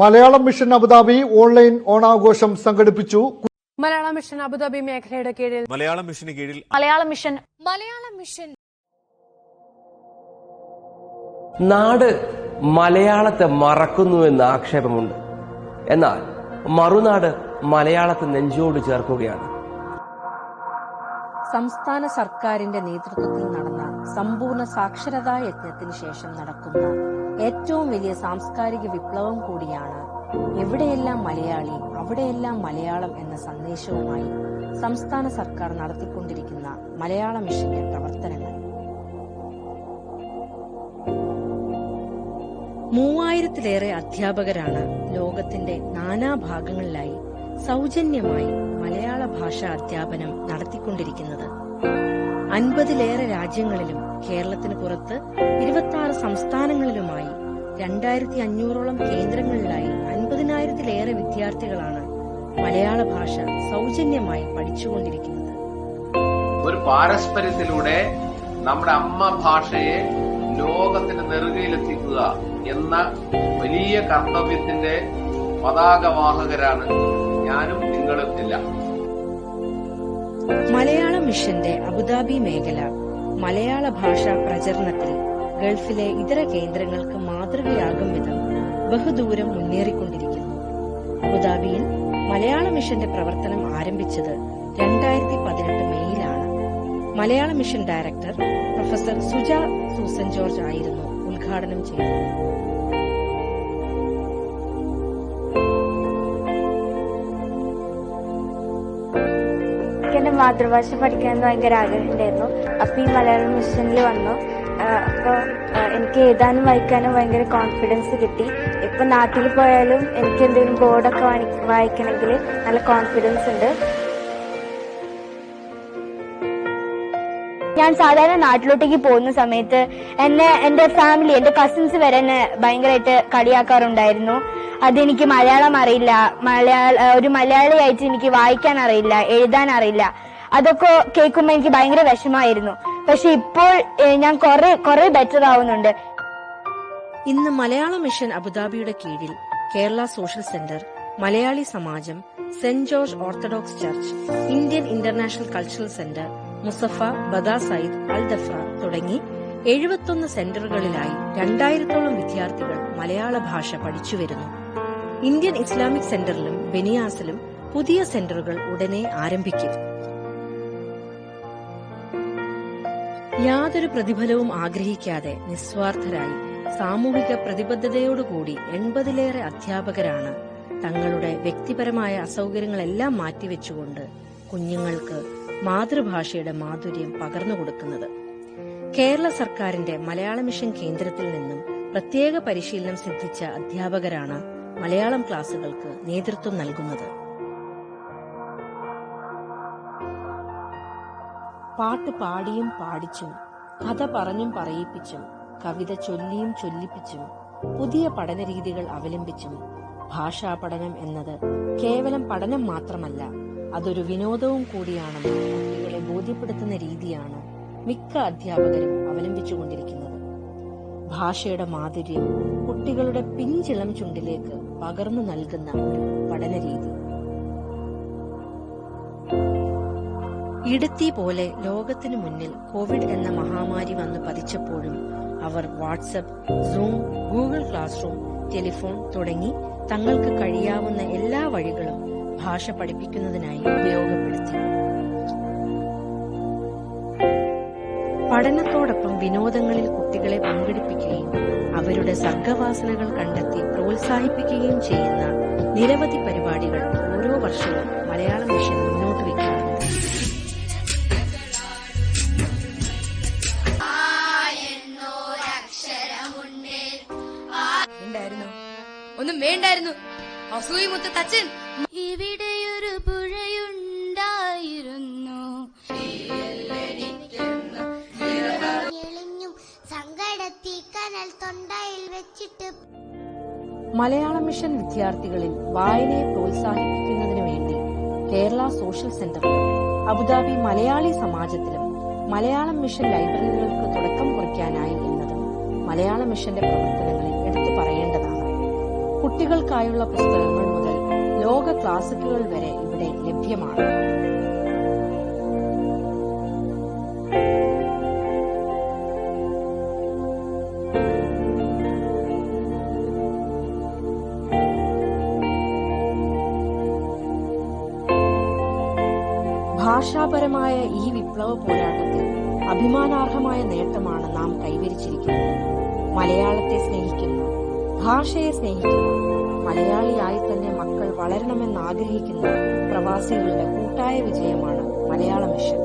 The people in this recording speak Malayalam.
മലയാളം മിഷൻ അബുദാബി ഓൺലൈൻ ഓണാഘോഷം സംഘടിപ്പിച്ചു. മലയാളം മിഷൻ അബുദാബി മേഖലയുടെ കീഴിൽ മലയാളം മിഷന് കീഴിൽ മലയാളം മിഷൻ മലയാളം മിഷൻ നാട് മലയാളത്തെ മറക്കുന്നു എന്ന ആക്ഷേപമുണ്ട്. എന്നാൽ മറുനാട് മലയാളത്തെ നെഞ്ചോട് ചേർക്കുകയാണ്. സംസ്ഥാന സർക്കാരിന്റെ നേതൃത്വത്തിൽ നടന്ന സമ്പൂർണ സാക്ഷരതാ യജ്ഞത്തിന് ശേഷം നടക്കുന്ന ഏറ്റവും വലിയ സാംസ്കാരിക വിപ്ലവം കൂടിയാണ് എവിടെയെല്ലാം മലയാളി അവിടെയെല്ലാം മലയാളം എന്ന സന്ദേശവുമായി സംസ്ഥാന സർക്കാർ നടത്തിക്കൊണ്ടിരിക്കുന്ന മലയാള മിഷന്റെ പ്രവർത്തനങ്ങൾ. മൂവായിരത്തിലേറെ അധ്യാപകരാണ് ലോകത്തിന്റെ നാനാഭാഗങ്ങളിലായി സൗജന്യമായി മലയാള ഭാഷാ അധ്യാപനം നടത്തിക്കൊണ്ടിരിക്കുന്നത്. അൻപതിലേറെ രാജ്യങ്ങളിലും കേരളത്തിന് പുറത്ത് ഇരുപത്തി ആറ് സംസ്ഥാനങ്ങളിലുമായി രണ്ടായിരത്തി അഞ്ഞൂറോളം കേന്ദ്രങ്ങളിലായി അൻപതിനായിരത്തിലേറെ വിദ്യാർത്ഥികളാണ് മലയാള ഭാഷ സൗജന്യമായി പഠിച്ചുകൊണ്ടിരിക്കുന്നത്. ഒരു പാരസ്പര്യത്തിലൂടെ നമ്മുടെ അമ്മ ഭാഷയെ ലോകത്തിന്റെ നെറുകയിലെത്തിക്കുക എന്ന വലിയ കർത്തവ്യത്തിന്റെ പതാകവാഹകരാണ് ഞാനും നിങ്ങളും എല്ലാം. മലയാള മിഷന്റെ അബുദാബി മേഖല മലയാള ഭാഷാ പ്രചരണത്തിൽ ഗൾഫിലെ ഇതര കേന്ദ്രങ്ങൾക്ക് മാതൃകയാകും വിധം ബഹുദൂരം മുന്നേറിക്കൊണ്ടിരിക്കുന്നു. അബുദാബിയിൽ മലയാള മിഷന്റെ പ്രവർത്തനം ആരംഭിച്ചത് രണ്ടായിരത്തി പതിനെട്ട് മെയ്യിലാണ് Malayala mission director professor Suja Susan George ആയിരുന്നു ഉദ്ഘാടനം ചെയ്തത്. മാതൃഭാഷ പഠിക്കാൻ ഭയങ്കര ആഗ്രഹമുണ്ടായിരുന്നു. അപ്പൊ ഈ മലയാളം മിഷനിൽ വന്നു. അപ്പോൾ എനിക്ക് എഴുതാനും വായിക്കാനും ഭയങ്കര കോൺഫിഡൻസ് കിട്ടി. ഇപ്പൊ നാട്ടിൽ പോയാലും എനിക്ക് എന്തെങ്കിലും ബോർഡൊക്കെ വായിക്കണമെങ്കിൽ നല്ല കോൺഫിഡൻസ് ഉണ്ട്. ഞാൻ സാധാരണ നാട്ടിലോട്ടേക്ക് പോകുന്ന സമയത്ത് എന്നെ എന്റെ ഫാമിലി എന്റെ കസിൻസ് വരെ എന്നെ ഭയങ്കരമായിട്ട് കളിയാക്കാറുണ്ടായിരുന്നു. അതെനിക്ക് മലയാളം അറിയില്ല. മലയാള ഒരു മലയാളിയായിട്ട് എനിക്ക് വായിക്കാൻ അറിയില്ല എഴുതാൻ അറിയില്ല. അതൊക്കെ കേൾക്കുമ്പോൾ എനിക്ക് ഭയങ്കര വിഷമായിരുന്നു പക്ഷെ ഇപ്പോൾ ഞാൻ കുറെ കുറെ ബെറ്റർ ആവുന്നുണ്ട്. ഇന്ന് മലയാള മിഷൻ അബുദാബിയുടെ കീഴിൽ Kerala social centre Malayali Samajam Saint George orthodox church Indian international cultural centre Musaffah Bada Zayed Al Dhafra തുടങ്ങി എഴുപത്തൊന്ന് സെന്ററുകളിലായി രണ്ടായിരത്തോളം വിദ്യാർത്ഥികൾ മലയാള ഭാഷ പഠിച്ചു വരുന്നു. ഇന്ത്യൻ ഇസ്ലാമിക് സെന്ററിലും ബെനിയാസിലും പുതിയ സെന്ററുകൾ ഉടനെ ആരംഭിക്കും. യാതൊരു പ്രതിഫലവും ആഗ്രഹിക്കാതെ നിസ്വാർത്ഥരായി സാമൂഹിക പ്രതിബദ്ധതയോടുകൂടി എൺപതിലേറെ അധ്യാപകരാണ് തങ്ങളുടെ വ്യക്തിപരമായ അസൗകര്യങ്ങളെല്ലാം മാറ്റിവെച്ചുകൊണ്ട് കുഞ്ഞുങ്ങൾക്ക് മാതൃഭാഷയുടെ മാധുര്യം പകർന്നു കൊടുക്കുന്നത്. കേരള സർക്കാരിന്റെ മലയാള മിഷൻ കേന്ദ്രത്തിൽ നിന്നും പ്രത്യേക പരിശീലനം സിദ്ധിച്ച അധ്യാപകരാണ് മലയാളം ക്ലാസുകൾക്ക് നേതൃത്വം നൽകുന്നത്. പാട്ട് പാടിയും പാടിച്ചും കഥ പറഞ്ഞും പറയിപ്പിച്ചും കവിത ചൊല്ലിയും ചൊല്ലിപ്പിച്ചും പുതിയ പഠന രീതികൾ അവലംബിച്ചും. ഭാഷാ പഠനം എന്നത് കേവലം പഠനം മാത്രമല്ല അതൊരു വിനോദവും കൂടിയാണെന്ന് കുട്ടികളെ ബോധ്യപ്പെടുത്തുന്ന രീതിയാണ് മിക്ക അധ്യാപകരും അവലംബിച്ചുകൊണ്ടിരിക്കുന്നത്. ഭാഷയുടെ മാധുര്യം കുട്ടികളുടെ പിഞ്ചിളം ചുണ്ടിലേക്ക് പകർന്നു നൽകുന്ന ഒരു പഠന രീതി ഇടുത്തി പോലെ ലോകത്തിനു മുന്നിൽ കോവിഡ് എന്ന മഹാമാരി വന്ന് പതിച്ചപ്പോഴും അവർ WhatsApp Zoom Google classroom telephone തുടങ്ങി തങ്ങൾക്ക് കഴിയാവുന്ന എല്ലാ വഴികളും ഭാഷ പഠിപ്പിക്കുന്നതിനായി ഉപയോഗപ്പെടുത്തി. പഠനത്തോടൊപ്പം വിനോദങ്ങളിൽ കുട്ടികളെ പങ്കെടുപ്പിക്കുകയും അവരുടെ സർഗവാസനകൾ കണ്ടെത്തി പ്രോത്സാഹിപ്പിക്കുകയും ചെയ്യുന്ന നിരവധി പരിപാടികൾ ഓരോ വർഷവും മലയാള മിഷൻ മുന്നോട്ട് വയ്ക്കാറുണ്ട് ഒന്നും അസൂയിമുത്ത അസൂയി മുത്ത തച്ചൻ ഇവിടെയൊരു പുഴയുണ്ടായിരുന്നു. സങ്കടത്തി കനൽ തൊണ്ടയിൽ വെച്ചിട്ട് മലയാളം മിഷൻ വിദ്യാർത്ഥികളിൽ വായനയെ പ്രോത്സാഹിപ്പിക്കുന്നതിനു വേണ്ടി കേരള സോഷ്യൽ സെന്ററിലും അബുദാബി മലയാളി സമാജത്തിലും മലയാളം മിഷൻ ലൈബ്രറികൾക്ക് തുടക്കം കുറിക്കാനായി എന്നതും മലയാള മിഷന്റെ പ്രവർത്തനങ്ങളിൽ കുട്ടികൾക്കായുള്ള പുസ്തകങ്ങൾ മുതൽ ലോക ക്ലാസിക്കുകൾ വരെ ഇവിടെ ലഭ്യമാണ്. ഭാഷാപരമായ ഈ വിപ്ലവ പോരാട്ടത്തിൽ അഭിമാനാർഹമായ നേട്ടമാണ് നാം കൈവരിച്ചിരിക്കുന്നത്. മലയാളത്തെ സ്നേഹിക്കുന്ന. ഭാഷയെ സ്നേഹിക്കുന്ന. മലയാളിയായി തന്നെ മക്കൾ വളരണമെന്ന് ആഗ്രഹിക്കുന്ന പ്രവാസികളുടെ കൂട്ടായ വിജയമാണ് മലയാള മിഷൻ.